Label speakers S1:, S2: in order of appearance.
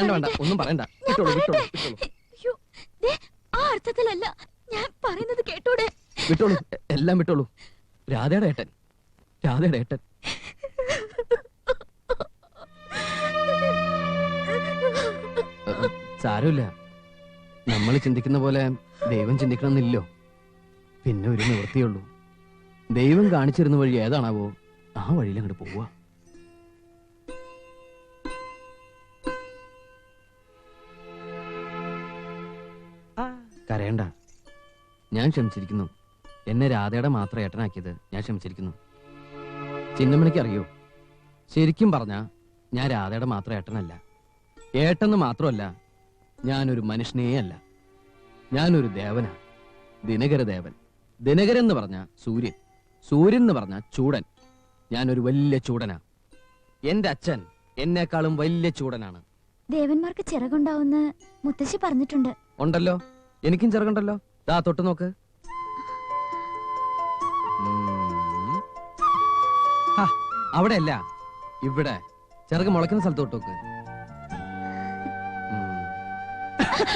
S1: വേണ്ട വേണ്ട. ഒന്നും പറയണ്ട. വിട്ടോളൂ വിട്ടോളൂ വിട്ടോളൂ.
S2: അയ്യോ, ദേ, ആ അർത്ഥത്തിലല്ല. ഞാൻ പറയുന്നത് കേട്ടൂടെ?
S1: വിട്ടോളൂ എ- എല്ലാം വിട്ടോളൂ. രാധയുടെ ഏട്ടൻ. രാധയുടെ ഏട്ടൻ. ഏ, സാരമില്ല. നമ്മൾ ചിന്തിക്കുന്ന പോലെ ദൈവം ചിന്തിക്കണമെന്നില്ലോ പിന്നെ ഒരു നിവൃത്തിയുള്ളൂ ദൈവം കാണിച്ചിരുന്ന വഴി ഏതാണാവോ ആ വഴിയിൽ അങ്ങോട്ട് പോവാ കരയണ്ട. ഞാൻ ക്ഷമിച്ചിരിക്കുന്നു. എന്നെ രാധയുടെ മാത്രം ഏട്ടനാക്കിയത് ഞാൻ ക്ഷമിച്ചിരിക്കുന്നു. ചിന്നമ്മണിക്ക് അറിയോ? ശരിക്കും പറഞ്ഞ ഞാൻ രാധയുടെ മാത്രം ഏട്ടനല്ല. ഏട്ടെന്ന് മാത്രമല്ല ഞാനൊരു മനുഷ്യനേ അല്ല ഞാനൊരു ദേവനാ. ദിനകര ദേവൻ. ദിനകരൻ എന്ന് പറഞ്ഞ സൂര്യൻ. സൂര്യൻ എന്ന് പറഞ്ഞ ചൂടൻ. ഞാനൊരു വലിയ ചൂടനാ. എന്റെ അച്ഛൻ എന്നെക്കാളും വലിയ ചൂടനാണ്.
S2: ദേവന്മാർക്ക് ചിറകുണ്ടാവുന്ന മുത്തശ്ശി പറഞ്ഞിട്ടുണ്ട്.
S1: ഉണ്ടല്ലോ. എനിക്കും ചെറുകണ്ടല്ലോ. ദാ തൊട്ട് നോക്ക്. അവിടെയല്ല. ഇവിടെ. ചെറുക്ക് മുളയ്ക്കുന്ന സ്ഥലത്ത് തൊട്ട് നോക്ക്.